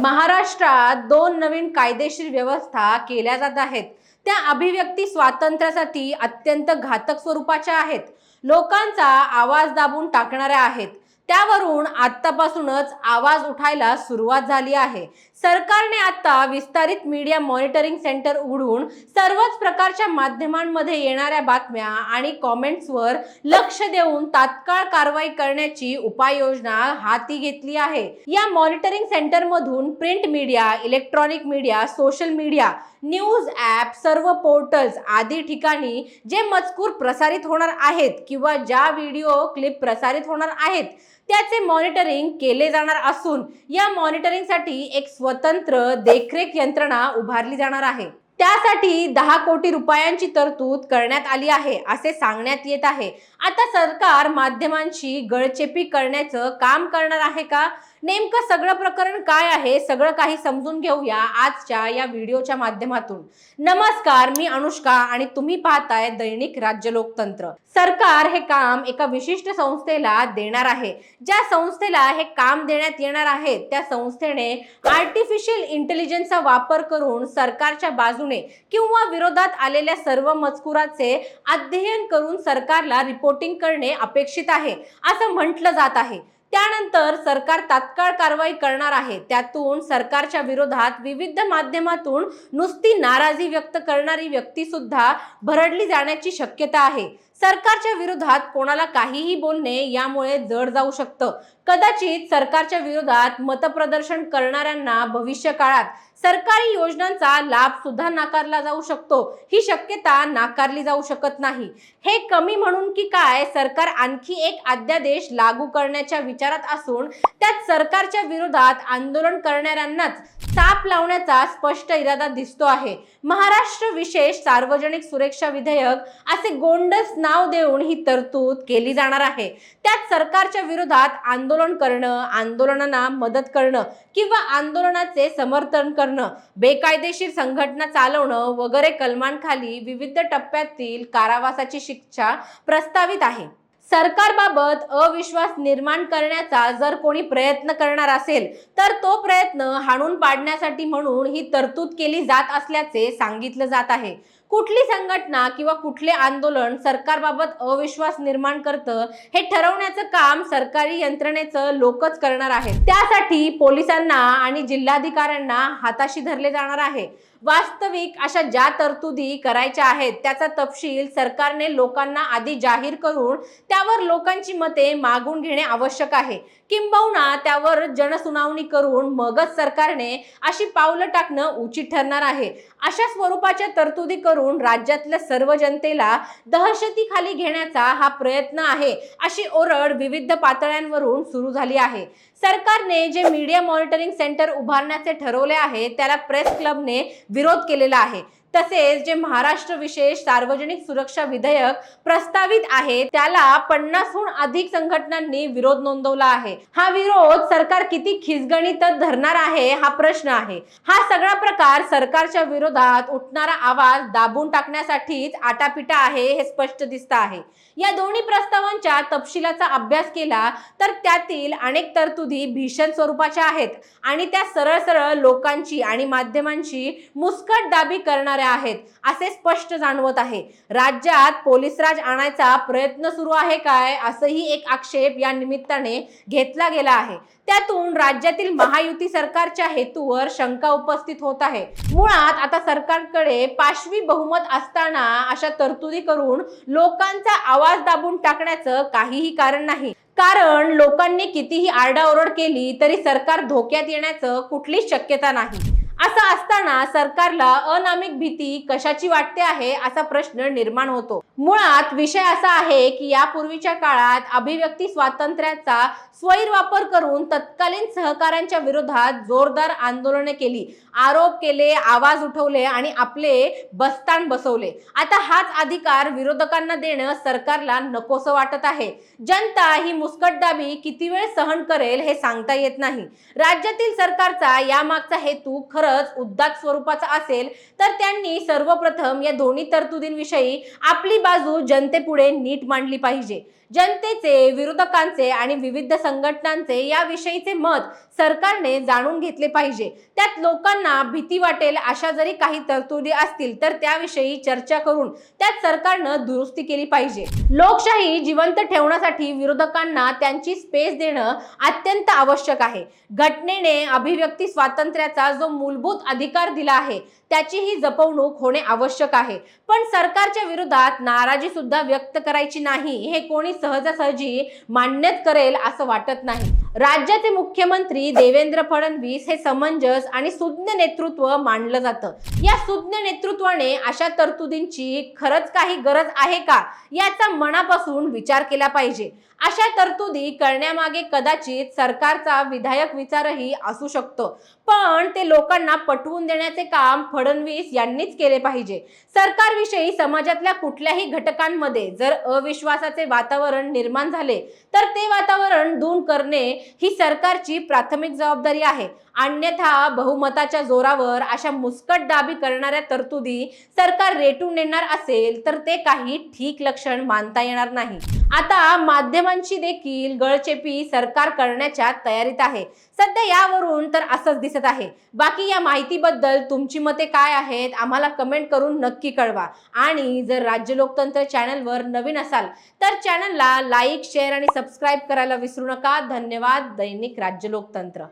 महाराष्ट्रात दोन नवीन कायदेशीर व्यवस्था केल्या जात आहेत. त्या अभिव्यक्ती स्वातंत्र्यासाठी अत्यंत घातक स्वरूपाच्या आहेत. लोकांचा आवाज दाबून टाकणाऱ्या आहेत. त्यावरून आत्तापासूनच आवाज उठायला सुरुवात झाली आहे. सरकारने आता विस्तारित मीडिया मॉनिटरिंग सेंटर उघडून सर्वच प्रकारच्या माध्यमांमध्ये येणाऱ्या बातम्या आणि कॉमेंट्सवर लक्ष देऊन तात्काळ कारवाई करण्याची उपाययोजना हाती घेतली आहे. या मॉनिटरिंग सेंटरमधून print media electronic media social media news app सर्व पोर्टल्स आदी ठिकाणी जे मजकूर प्रसारित होणार आहेत किंवा ज्या व्हिडिओ क्लिप प्रसारित होणार आहेत त्याचे मॉनिटरिंग केले जाणार असून या मॉनिटरिंगसाठी एक स्वतंत्र देखरेख यंत्रणा उभारली जाणार आहे. त्या त्यासाठी दहा कोटी रुपयांची तरतूद करण्यात आली आहे असे सांगण्यात येत आहे. आता सरकार माध्यमांशी गळचेपी करण्याचं काम करणार आहे का? नेमकं सगळं प्रकरण काय आहे सगळं काही समजून घेऊया आजच्या या व्हिडिओच्या माध्यमातून. नमस्कार मी अनुष्का आणि तुम्ही पाहताय दैनिक राज्य लोकतंत्र. सरकार हे काम एका विशिष्ट संस्थेला देणार आहे. ज्या संस्थेला हे काम देण्यात येणार आहे त्या संस्थेने आर्टिफिशियल इंटेलिजन्सचा वापर करून सरकारच्या बाजूने किंवा विरोधात आलेल्या सर्व मजकुराचे अध्ययन करून सरकारला रिपोर्टिंग करणे अपेक्षित आहे असं म्हटलं जात आहे. त्यानंतर सरकार तात्काळ कारवाई करणार आहे. त्यातून सरकारच्या विरोधात विविध माध्यमातून नुसती नाराजी व्यक्त करणारी व्यक्ती सुद्धा भरडली जाण्याची शक्यता आहे. सरकारच्या विरोधात कोणाला काहीही बोलणे यामुळे जड जाऊ शकतं. कदाचित सरकारच्या विरोधात मतप्रदर्शन करणाऱ्यांना भविष्य काळात सरकारी योजनांचा लाभ सुद्धा नाकारला जाऊ शकतो. ही शक्यता नाकारली जाऊ शकत नाही. हे कमी म्हणून की काय सरकार आणखी एक अध्यादेश लागू करण्याच्या विचारात असून त्यात सरकारच्या विरोधात आंदोलन करणाऱ्यांनाच साप लावण्याचा स्पष्ट इरादा दिसतो आहे. महाराष्ट्र विशेष सार्वजनिक सुरक्षा विधेयक असे गोंडस नाव देऊन ही तरतूद केली जाणार आहे. त्यात सरकारच्या विरोधात आंदोलन करणं आंदोलनांना मदत करणं किंवा आंदोलनाचे समर्थन करणं बेकायदेशीर संघटना चालवणं वगैरे कलमांखाली विविध टप्प्यातील कारावासाची शिक्षा प्रस्तावित आहे. सरकारबाबत अविश्वास निर्माण करण्याचा जर कोणी प्रयत्न करणार असेल तर तो प्रयत्न हाणून पाडण्यासाठी म्हणून ही तरतूद केली जात असल्याचे सांगितलं जात आहे. कुठली संघटना किंवा कुठले आंदोलन सरकारबाबत अविश्वास निर्माण करतं हे ठरवण्याचं काम सरकारी यंत्रणेचं लोकच करणार आहेत. त्यासाठी पोलिसांना आणि जिल्हाधिकाऱ्यांना हाताशी धरले जाणार आहे. वास्तविक अशा ज्या तरतुदी करायच्या आहेत त्याचा तपशील सरकारने लोकांना आधी जाहीर करून त्यावर लोकांची मते मागून घेणे आवश्यक आहे. किंबहुना त्यावर जनसुनावणी करून मगच सरकारने अशी पावलं टाकणं उचित ठरणार आहे. अशा स्वरूपाच्या तरतुदी करून राज्यातल्या सर्व जनतेला दहशतीखाली घेण्याचा हा प्रयत्न आहे अशी ओरड विविध पातळ्यांवरून सुरू झाली आहे. सरकारने जे मीडिया मॉनिटरिंग सेंटर उभारण्याचे ठरवले आहे त्याला प्रेस क्लबने विरोध केलेला आहे. तसेच जे महाराष्ट्र विशेष सार्वजनिक सुरक्षा विधेयक प्रस्तावित आहे त्याला पन्नासहून अधिक संघटनांनी विरोध नोंदवला आहे. हा विरोध सरकार किती खिसगणित धरणार आहे हा प्रश्न आहे. हा सगळा प्रकार सरकारच्या विरोधात उठणारा आवाज दाबून टाकण्यासाठीच आटापिटा आहे हे स्पष्ट दिसत आहे. या दोन्ही प्रस्तावांच्या तपशिलाचा अभ्यास केला तर त्यातील अनेक तरतुदी भीषण स्वरूपाच्या आहेत. आणि त्या सरळ सरळ लोकांची आणि माध्यमांची मुस्कट दाबी करणाऱ्या आहेत असे स्पष्ट जाणवत आहे. राज्यात पोलीस राज आणायचा प्रयत्न सुरू आहे काय असंही एक आक्षेप या निमित्ताने घेतला गेला आहे. त्यातून राज्यातील महायुती सरकारच्या हेतूवर शंका उपस्थित होत आहे. मुळात आता सरकारकडे पाशवी बहुमत असताना अशा तरतुदी करून लोकांचा आवाज दाबून टाकण्याचं काहीही कारण नाही. कारण लोकांनी कितीही आरडाओरड केली तरी सरकार धोक्यात येण्याचं कुठलीच शक्यता नाही. असं असताना सरकारला अनामिक भीती कशाची वाटते आहे असा प्रश्न निर्माण होतो. मुळात विषय असा आहे की यापूर्वीच्या काळात अभिव्यक्ती स्वातंत्र्याचा स्वैरवापर करून तत्कालीन सहकाऱ्यांच्या विरोधात जोरदार आंदोलने केली. आरोप केले आवाज उठवले आणि आपले बस्तान बसवले. आता हाच अधिकार विरोधकांना देणं सरकारला नकोसं वाटत आहे. जनता ही मुस्कटदाबी किती वेळ सहन करेल हे सांगता येत नाही. राज्यातील सरकारचा यामागचा हेतू खरं खरंच उद्दात स्वरूपाचा असेल तर त्यांनी सर्वप्रथम या दोन्ही तरतुदींविषयी आपली बाजू जनतेपुढे नीट मांडली पाहिजे. जनतेचे विरोधकांचे आणि विविध संघटनांचे याविषयीचे मत सरकारने जाणून घेतले पाहिजे. त्यात लोकांना भीती वाटेल अशा जरी काही तरतुदी असतील तर त्याविषयी चर्चा करून त्यात सरकारनं दुरुस्ती केली पाहिजे. लोकशाही जिवंत ठेवण्यासाठी विरोधकांना त्यांची स्पेस देणं अत्यंत आवश्यक आहे. घटनेने अभिव्यक्ती स्वातंत्र्याचा जो मूल मूलभूत अधिकार दिला आहे. त्याची ही जपवणूक होणे आवश्यक आहे. पण सरकारच्या विरोधात नाराजी सुद्धा व्यक्त करायची नाही हे कोणी सहजासहजी मान्यच करेल असं वाटत नाही. राज्याचे मुख्यमंत्री देवेंद्र फडणवीस हे समंजस आणि सुज्ञ नेतृत्व मानलं जातं. या सुज्ञ नेतृत्वाने अशा तरतुदींची खरंच काही गरज आहे का याचा मनापासून विचार केला पाहिजे. अशा तरतुदी करण्यामागे कदाचित सरकारचा विधायक विचारही असू शकतो. पण ते लोकांना पटवून देण्याचे काम फडणवीस यांनीच केले पाहिजे. सरकारविषयी समाजातल्या कुठल्याही घटकांमध्ये जर अविश्वासाचे वातावरण निर्माण झाले तर ते वातावरण दूर करणे ही सरकारची प्राथमिक जबाबदारी आहे. अन्यथा बहुमताच्या जोरावर अशा मुस्कट दाबी करणाऱ्या तरतुदी सरकार रेटून नेणार असेल तर ते काही ठीक लक्षण मानता येणार नाही. आता माध्यमांची देखील गळचेपी सरकार करण्याच्या तयारीत आहे. सध्या यावरून तर असंच दिसत आहे. बाकी या माहितीबद्दल तुमची मते काय आहेत आम्हाला कमेंट करून नक्की कळवा. आणि जर राज्य लोकतंत्र चॅनलवर नवीन असाल तर चॅनलला लाईक शेअर आणि सबस्क्राईब करायला विसरू नका. धन्यवाद. दैनिक राज्य लोकतंत्र.